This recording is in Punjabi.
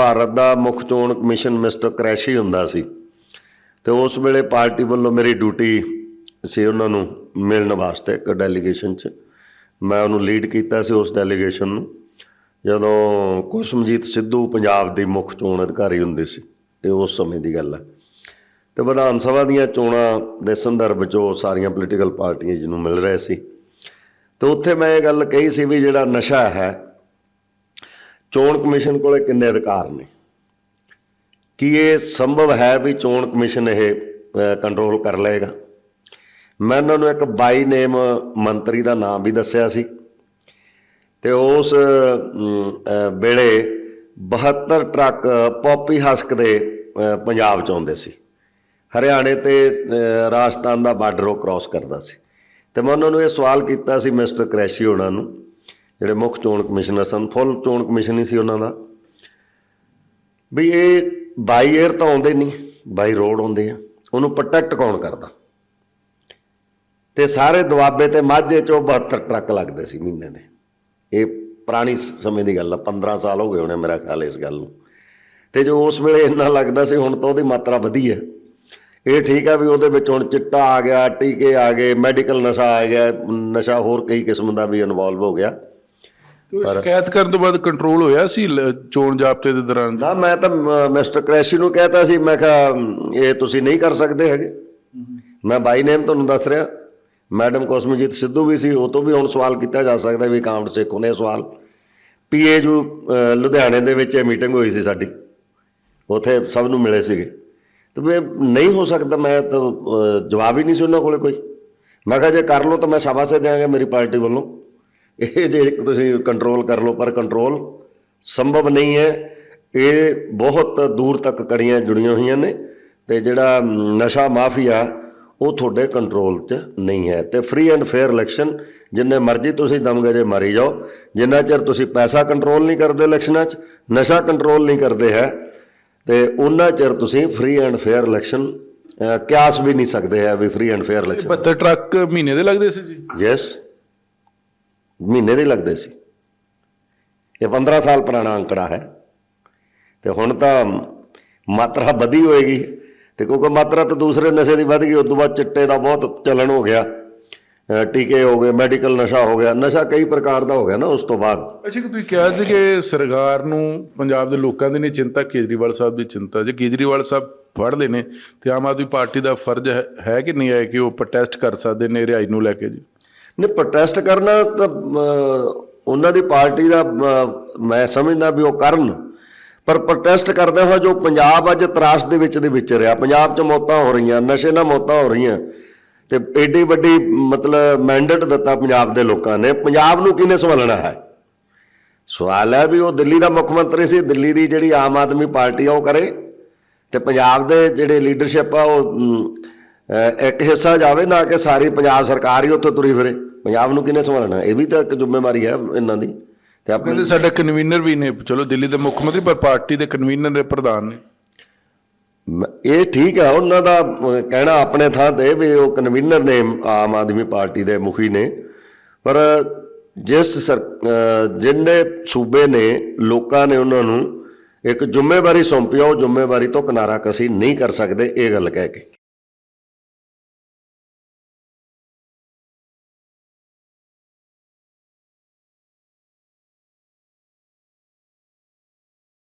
ਭਾਰਤ ਦਾ ਮੁੱਖ ਚੋਣ ਕਮਿਸ਼ਨ ਮਿਸਟਰ ਕਰੈਸ਼ੀ ਹੁੰਦਾ ਸੀ। ਤੇ ਉਸ ਵੇਲੇ ਪਾਰਟੀ ਵੱਲੋਂ ਮੇਰੀ ਡਿਊਟੀ ਸੀ ਉਹਨਾਂ ਨੂੰ ਮਿਲਣ ਵਾਸਤੇ ਇੱਕ ਡੈਲੀਗੇਸ਼ਨ 'ਚ। ਮੈਂ ਉਹਨੂੰ ਲੀਡ ਕੀਤਾ ਸੀ ਉਸ ਡੈਲੀਗੇਸ਼ਨ ਨੂੰ। ਜਦੋਂ ਕੁਸਮਜੀਤ ਸਿੱਧੂ ਪੰਜਾਬ ਦੀ ਮੁੱਖ ਚੋਣ ਅਧਿਕਾਰੀ ਹੁੰਦੇ ਸੀ, ਇਹ ਉਸ ਸਮੇਂ ਦੀ ਗੱਲ ਹੈ। ਤੇ ਵਿਧਾਨ ਸਭਾ ਦੀਆਂ ਚੋਣਾਂ ਦੇ ਸੰਦਰਭ 'ਚ ਉਹ ਸਾਰੀਆਂ ਪੋਲੀਟੀਕਲ ਪਾਰਟੀਆਂ ਜਿਹਨੂੰ ਮਿਲ ਰਹੇ ਸੀ। ਤੇ ਉੱਥੇ ਮੈਂ ਇਹ ਗੱਲ ਕਹੀ ਸੀ ਵੀ ਜਿਹੜਾ ਨਸ਼ਾ ਹੈ ਚੋਣ ਕਮਿਸ਼ਨ ਕੋਲੇ ਕਿੰਨੇ ਅਧਿਕਾਰ ਨੇ? ਕੀ ਇਹ ਸੰਭਵ ਹੈ ਵੀ ਚੋਣ ਕਮਿਸ਼ਨ ਇਹ ਕੰਟਰੋਲ ਕਰ ਲਏਗਾ? ਮੈਂ ਉਹਨਾਂ ਨੂੰ ਇੱਕ ਬਾਈ ਨੇਮ ਮੰਤਰੀ ਦਾ ਨਾਮ ਵੀ ਦੱਸਿਆ ਸੀ। ਤੇ ਉਸ ਵੇਲੇ 72 ਟਰੱਕ ਪੌਪੀ ਹਸਕ ਦੇ ਪੰਜਾਬ ਚ ਆਉਂਦੇ ਸੀ। ਹਰਿਆਣੇ ਤੇ ਰਾਜਸਥਾਨ ਦਾ ਬਾਰਡਰ ਉਹ ਕ੍ਰਾਸ ਕਰਦਾ ਸੀ। ਤੇ ਮੈਂ ਉਹਨਾਂ ਨੂੰ ਇਹ ਸਵਾਲ ਕੀਤਾ ਸੀ ਮਿਸਟਰ ਕ੍ਰੈਸ਼ੀ ਹੋਣਾ ਨੂੰ ਜਿਹੜੇ ਮੁੱਖ ਚੋਣ ਕਮਿਸ਼ਨਰ ਸਨ, ਫੁੱਲ ਚੋਣ ਕਮਿਸ਼ਨ ਹੀ ਸੀ ਉਹਨਾਂ ਦਾ। ਵੀ ਇਹ ਬਾਈ 에ਅਰ ਤਾਂ ਆਉਂਦੇ ਨਹੀਂ, ਬਾਈ ਰੋਡ ਆਉਂਦੇ ਆ, ਉਹਨੂੰ ਪ੍ਰੋਟੈਕਟ ਕੌਣ ਕਰਦਾ? ਤੇ ਸਾਰੇ ਦੁਆਬੇ ਤੇ ਮਾਝੇ ਚੋਂ 72 ਟਰੱਕ ਲੱਗਦੇ ਸੀ ਮਹੀਨੇ ਦੇ। ਇਹ ਪੁਰਾਣੀ ਸਮੇਂ ਦੀ ਗੱਲ ਆ 15 ਸਾਲ ਹੋ ਗਏ ਹੋਣੇ ਮੇਰਾ ਖਿਆਲ ਇਸ ਗੱਲ ਨੂੰ। ਤੇ ਜੋ ਉਸ ਵੇਲੇ ਇੰਨਾ ਲੱਗਦਾ ਸੀ, ਹੁਣ ਤਾਂ ਉਹਦੀ ਮਾਤਰਾ ਵਧੀ ਹੈ ਇਹ ਠੀਕ ਆ ਵੀ ਉਹਦੇ ਵਿੱਚ ਹੁਣ ਚਿੱਟਾ ਆ ਗਿਆ, ਟੀਕੇ ਆ ਗਏ ਮੈਡੀਕਲ ਨਸ਼ਾ ਆ ਗਿਆ, ਨਸ਼ਾ ਹੋਰ ਕਈ ਕਿਸਮ ਦਾ ਵੀ ਇਨਵੋਲਵ ਹੋ ਗਿਆ। ਤੇ ਸ਼ਿਕਾਇਤ ਕਰਨ ਤੋਂ ਬਾਅਦ ਕੰਟਰੋਲ ਹੋਇਆ ਸੀ ਚੋਣ ਜਾਬਤੇ ਦੇ ਦੌਰਾਨ? ਨਾ ਮੈਂ ਤਾਂ ਮ- ਮਿਸਟਰ ਕ੍ਰੈਸ਼ੀ ਨੂੰ ਕਹਿਤਾ ਸੀ ਮੈਂ ਕਿਹਾ ਮ, ਇਹ ਤੁਸੀਂ ਨਹੀਂ ਕਰ ਸਕਦੇ ਹੈਗੇ। ਮੈਂ ਬਾਈ ਨੇਮ ਤੁਹਾਨੂੰ ਦੱਸ ਰਿਹਾ। ਮੈਡਮ ਕੋਸਮਜੀਤ ਸਿੱਧੂ ਵੀ ਸੀ ਉਹ ਤੋਂ ਵੀ ਹੁਣ ਸਵਾਲ ਕੀਤਾ ਜਾ ਸਕਦਾ ਵੀ ਕਾਮੜ ਸੇਖੋਂ ਨੇ ਸਵਾਲ। ਪੀਏ ਜੋ ਲੁਧਿਆਣੇ ਦੇ ਵਿੱਚ ਮੀਟਿੰਗ ਹੋਈ ਸੀ ਸਾਡੀ। ਉਥੇ ਸਭ ਨੂੰ ਮਿਲੇ ਸੀਗੇ। ਤੇ ਵੀ ਨਹੀਂ ਹੋ ਸਕਦਾ ਮੈਂ ਤਾਂ ਜਵਾਬ ਹੀ ਨਹੀਂ ਸੀ ਉਹਨਾਂ ਕੋਲੇ ਕੋਈ। ਮੈਂ ਕਿਹਾ ਜੇ ਕਰ ਲਓ ਤਾਂ ਮੈਂ ਸ਼ਾਬਾਸ਼ ਦਿਆਂਗਾ ਮੇਰੀ ਪਾਰਟੀ ਵੱਲੋਂ। ਇਹ ਜੇ ਤੁਸੀਂ ਕੰਟਰੋਲ ਕਰ ਲਓ ਪਰ ਕੰਟਰੋਲ ਸੰਭਵ ਨਹੀਂ ਹੈ। ਇਹ ਬਹੁਤ ਦੂਰ ਤੱਕ ਕੜੀਆਂ ਜੁੜੀਆਂ ਹੋਈਆਂ ਨੇ ਤੇ ਜਿਹੜਾ ਨਸ਼ਾ ਮਾਫੀਆ ਉਹ ਤੁਹਾਡੇ ਕੰਟਰੋਲ 'ਚ ਨਹੀਂ ਹੈ। ਤੇ ਫ੍ਰੀ ਐਂਡ ਫੇਅਰ ਇਲੈਕਸ਼ਨ ਜਿੰਨੇ ਮਰਜ਼ੀ ਤੁਸੀਂ ਦਮਗਜੇ ਮਾਰੀ ਜਾਓ ਜਿੰਨਾ ਚਿਰ ਤੁਸੀਂ ਪੈਸਾ ਕੰਟਰੋਲ ਨਹੀਂ ਕਰਦੇ ਇਲੈਕਸ਼ਨਾਂ 'ਚ ਨਸ਼ਾ ਕੰਟਰੋਲ ਨਹੀਂ ਕਰਦੇ ਹੈ ਤੇ ਉਹਨਾਂ ਚਿਰ ਤੁਸੀਂ ਫ੍ਰੀ ਐਂਡ ਫੇਅਰ ਇਲੈਕਸ਼ਨ ਕਿਆਸ ਵੀ ਨਹੀਂ ਸਕਦੇ ਹੈ ਵੀ free and fair election 72 truck ਮਹੀਨੇ ਦੇ ਲੱਗਦੇ ਸੀ ਜੀ। ਯੈਸ ਮਹੀਨੇ ਦੇ ਲੱਗਦੇ ਸੀ। ਇਹ 15 ਸਾਲ ਪੁਰਾਣਾ ਅੰਕੜਾ ਹੈ। ਤੇ ਹੁਣ ਤਾਂ ਮਾਤਰਾ ਵਧੀ ਹੋਏਗੀ। ਤੇ ਕਿਉਂਕਿ ਮਾਤਰਾ ਤਾਂ ਦੂਸਰੇ ਨਸ਼ੇ ਦੀ ਵਧ ਗਈ, ਉਸ ਤੋਂ ਬਾਅਦ ਚਿੱਟੇ ਦਾ ਬਹੁਤ ਚਲਣ ਹੋ ਗਿਆ। ਟੀਕੇ ਹੋ ਗਏ, ਮੈਡੀਕਲ ਨਸ਼ਾ ਹੋ ਗਿਆ। ਨਸ਼ਾ ਕਈ ਪ੍ਰਕਾਰ ਦਾ ਹੋ ਗਿਆ ਨਾ ਉਸ ਤੋਂ ਬਾਅਦ। ਅੱਛਾ ਕਿ ਤੁਸੀਂ ਕਿਹਾ ਸੀ ਕਿ ਸਰਕਾਰ ਨੂੰ ਪੰਜਾਬ ਦੇ ਲੋਕਾਂ ਦੀ ਨਹੀਂ ਚਿੰਤਾ, ਕੇਜਰੀਵਾਲ ਸਾਹਿਬ ਦੀ ਚਿੰਤਾ। ਜੇ ਕੇਜਰੀਵਾਲ ਸਾਹਿਬ ਫੜਦੇ ਨੇ, ਤੇ ਆਮ ਆਦਮੀ ਪਾਰਟੀ ਦਾ ਫਰਜ਼ ਹੈ ਕਿ ਨਹੀਂ ਹੈ ਕਿ ਉਹ ਪ੍ਰੋਟੈਸਟ ਕਰ ਸਕਦੇ ਨੇ, ਰਿਹਾਈ ਨੂੰ ਲੈ ਕੇ ਜੀ? ਨੇ ਪ੍ਰੋਟੈਸਟ ਕਰਨਾ ਤਾਂ ਉਹਨਾਂ ਦੀ ਪਾਰਟੀ ਦਾ ਮੈਂ ਸਮਝਦਾ ਵੀ ਉਹ ਕਰਨ। ਪਰ ਪ੍ਰੋਟੈਸਟ ਕਰਦੇ ਹੋਏ ਜੋ ਪੰਜਾਬ ਅੱਜ ਤਰਾਸ ਦੇ ਵਿੱਚ ਦੇ ਵਿੱਚ ਰਿਹਾ, ਪੰਜਾਬ 'ਚ ਮੌਤਾਂ ਹੋ ਰਹੀਆਂ, ਨਸ਼ੇ ਨਾਲ ਮੌਤਾਂ ਹੋ ਰਹੀਆਂ, ਤੇ ਐਡੀ ਵੱਡੀ, ਮਤਲਬ ਮੈਂਡੇਟ ਦਿੱਤਾ ਪੰਜਾਬ ਦੇ ਲੋਕਾਂ ਨੇ। ਪੰਜਾਬ ਨੂੰ ਕਿਹਨੇ ਸੰਭਾਲਣਾ ਹੈ? ਸਵਾਲ ਹੈ ਵੀ ਉਹ ਦਿੱਲੀ ਦਾ ਮੁੱਖ ਮੰਤਰੀ ਸੀ, ਦਿੱਲੀ ਦੀ ਜਿਹੜੀ ਆਮ ਆਦਮੀ ਪਾਰਟੀ ਆ, ਉਹ ਕਰੇ। ਤੇ ਪੰਜਾਬ ਦੇ ਜਿਹੜੇ ਲੀਡਰਸ਼ਿਪ ਆ, ਉਹ ਇੱਕ ਹਿੱਸਾ ਜਾਵੇ ਨਾ ਕਿ ਸਾਰੀ ਪੰਜਾਬ ਸਰਕਾਰ ਹੀ ਉੱਥੇ ਤੁਰੀ ਫਿਰੇ। ਪੰਜਾਬ ਨੂੰ ਕਿਹਨੇ ਸੰਭਾਲਣਾ? ਇਹ ਵੀ ਤਾਂ ਇੱਕ ਜ਼ਿੰਮੇਵਾਰੀ ਹੈ ਇਹਨਾਂ ਦੀ। ਤੇ ਆਪਣੇ ਕਹਿੰਦੇ ਸਾਡੇ ਕਨਵੀਨਰ ਵੀ ਨੇ। ਚਲੋ ਦਿੱਲੀ ਦੇ ਮੁੱਖ ਮੰਤਰੀ ਪਰ ਪਾਰਟੀ ਦੇ ਕਨਵੀਨਰ ਨੇ ਪ੍ਰਧਾਨ ਨੇ। ਇਹ ਠੀਕ ਹੈ ਉਹਨਾਂ ਦਾ ਕਹਿਣਾ ਆਪਣੇ ਥਾਂ ਤੇ ਵੀ ਉਹ ਕਨਵੀਨਰ ਨੇ ਆਮ ਆਦਮੀ ਪਾਰਟੀ ਦੇ ਮੁਖੀ ਨੇ। ਪਰ ਜਿਸ ਸਰ- ਜਿੰਨੇ ਸੂਬੇ ਨੇ ਲੋਕਾਂ ਨੇ ਉਹਨਾਂ ਨੂੰ ਇੱਕ ਜ਼ਿੰਮੇਵਾਰੀ ਸੌਂਪੀ ਉਹ ਜ਼ਿੰਮੇਵਾਰੀ ਤੋਂ ਕਿਨਾਰਾ ਕਸੀ ਨਹੀਂ ਕਰ ਸਕਦੇ ਇਹ ਗੱਲ ਕਹਿ ਕੇ।